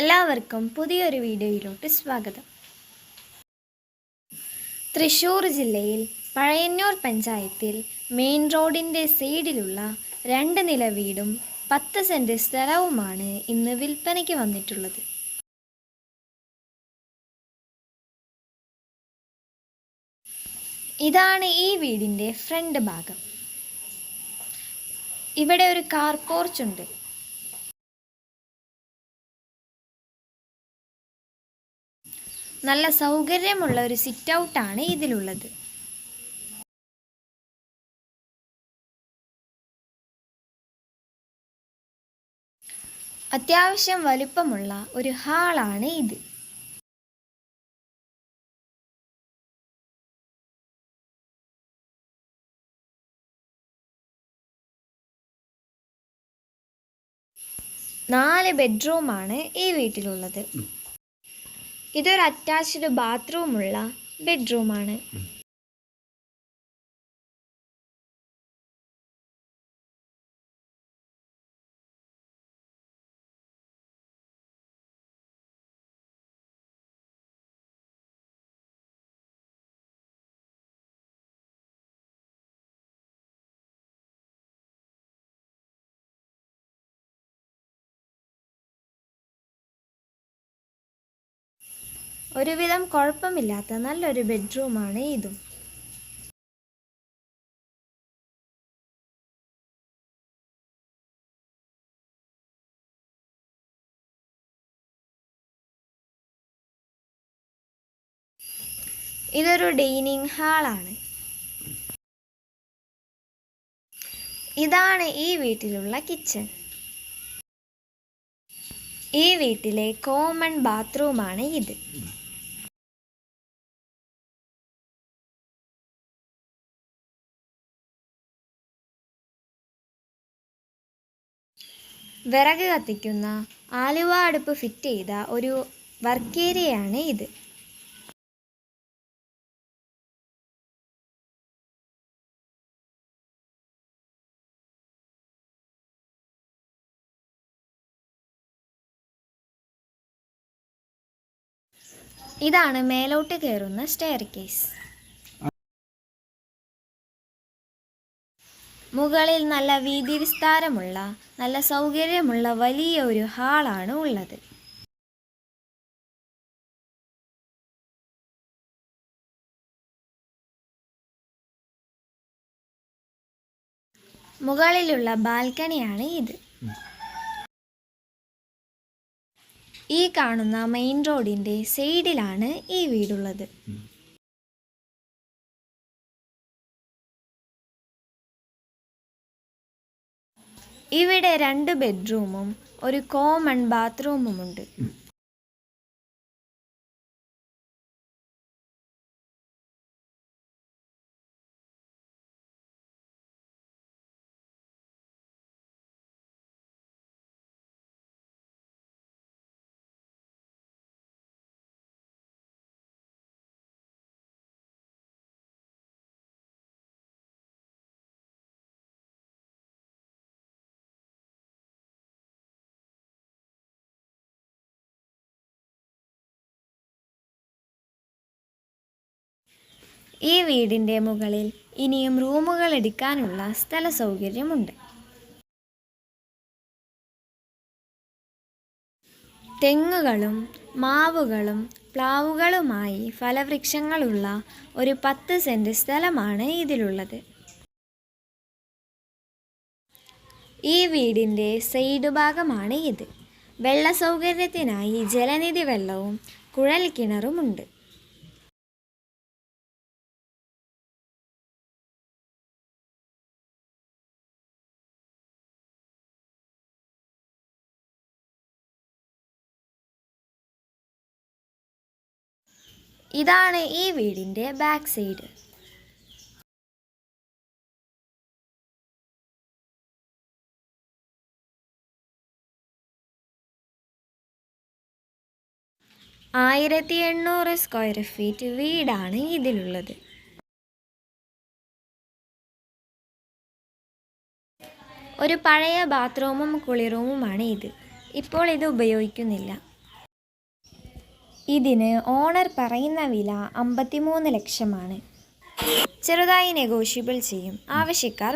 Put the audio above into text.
എല്ലാവർക്കും പുതിയൊരു വീഡിയോയിലോട്ട് സ്വാഗതം. തൃശ്ശൂർ ജില്ലയിൽ പഴയന്നൂർ പഞ്ചായത്തിൽ മെയിൻ റോഡിന്റെ സൈഡിലുള്ള രണ്ട് നില വീടും പത്ത് സെന്റ് സ്ഥലവുമാണ് ഇന്ന് വിൽപ്പനയ്ക്ക് വന്നിട്ടുള്ളത്. ഇതാണ് ഈ വീടിന്റെ ഫ്രണ്ട് ഭാഗം. ഇവിടെ ഒരു കാർ പോർച്ച് നല്ല സൗകര്യമുള്ള ഒരു സിറ്റ് ഔട്ടാണ് ഇതിലുള്ളത്. അത്യാവശ്യം വലുപ്പമുള്ള ഒരു ഹാളാണ് ഇത്. നാല് ബെഡ്റൂമാണ് ഈ വീട്ടിലുള്ളത്. ഇതൊരു അറ്റാച്ച്ഡ് ബാത്റൂമുള്ള ബെഡ്റൂമാണ് ഒരുവിധം കുഴപ്പമില്ലാത്ത നല്ലൊരു ബെഡ്റൂമാണ് ഇതും. ഇതൊരു ഡൈനിങ് ഹാളാണ്. ഇതാണ് ഈ വീട്ടിലുള്ള കിച്ചൺ. ഈ വീട്ടിലെ കോമൺ ബാത്റൂമാണ് ഇത്. വിറക് കത്തിക്കുന്ന ആലുവ അടുപ്പ് ഫിറ്റ് ചെയ്ത ഒരു വർക്ക് ഏരിയയാണ് ഇത്. ഇതാണ് മേലോട്ട് കയറുന്ന സ്റ്റെയർ കേസ് മുകളിൽ നല്ല വീതി വിസ്താരമുള്ള നല്ല സൗകര്യമുള്ള വലിയ ഒരു ഹാളാണ് ഉള്ളത്. മുകളിലുള്ള ബാൽക്കണിയാണ് ഇത്. ഈ കാണുന്ന മെയിൻ റോഡിന്റെ സൈഡിലാണ് ഈ വീടുള്ളത്. ഇവിടെ രണ്ട് ബെഡ്റൂമും ഒരു കോമൺ ബാത്റൂമുമുണ്ട്. ഈ വീടിന്റെ മുകളിൽ ഇനിയും റൂമുകൾ എടുക്കാനുള്ള സ്ഥല സൗകര്യമുണ്ട്. തെങ്ങുകളും മാവുകളും പ്ലാവുകളുമായി ഫലവൃക്ഷങ്ങളുള്ള ഒരു പത്ത് സെന്റ് സ്ഥലമാണ് ഇതിലുള്ളത്. ഈ വീടിന്റെ സൈഡ് ഭാഗമാണ് ഇത്. വെള്ള സൗകര്യത്തിനായി ജലനിധി വെള്ളവും കുഴൽ കിണറുമുണ്ട് ഇതാണ് ഈ വീടിന്റെ ബാക്ക് സൈഡ്. ആയിരത്തി എണ്ണൂറ് സ്ക്വയർ ഫീറ്റ് വീടാണ് ഇതിലുള്ളത്. ഒരു പഴയ ബാത്റൂമും കുളിറൂമുമാണ് ഇത്. ഇപ്പോൾ ഇത് ഉപയോഗിക്കുന്നില്ല. ഇതിന് ഓണർ പറയുന്ന വില അമ്പത്തിമൂന്ന് ലക്ഷമാണ്. ചെറുതായി നെഗോഷ്യബിൾ ചെയ്യും. ആവശ്യക്കാർ